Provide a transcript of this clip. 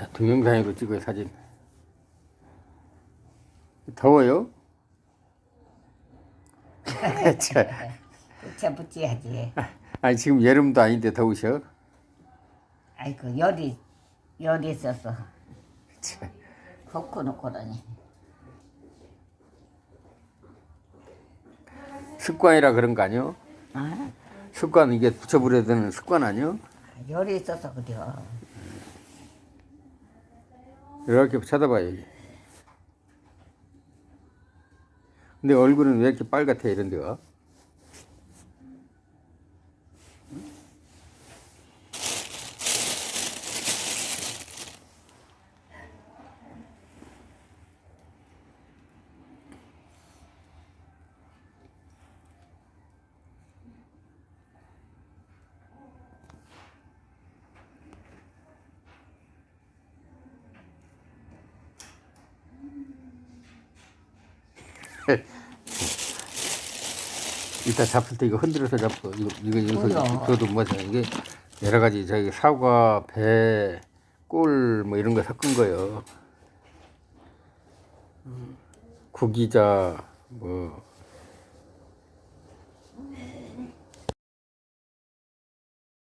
야, 동영상으로 찍어요 사진. 더워요? 참. 부채 붙여야지. 아니 지금 여름도 아닌데 더우셔? 아이고 열이 열이 있어서 참. 덮고 놓고라니. 습관이라 그런 거 아니요? 아 습관 이게 붙여버려야 되는 습관 아니요? 열이 있어서 그래요. 이렇게 쳐다봐요. 근데 얼굴은 왜 이렇게 빨갛대 이런 데가? 이따 잡을 때 이거 흔들어서 잡고 이거 이거 그래요. 그것도 뭐죠 이게 여러 가지 저기 사과 배 꿀 뭐 이런 거 섞은 거요. 구기자 뭐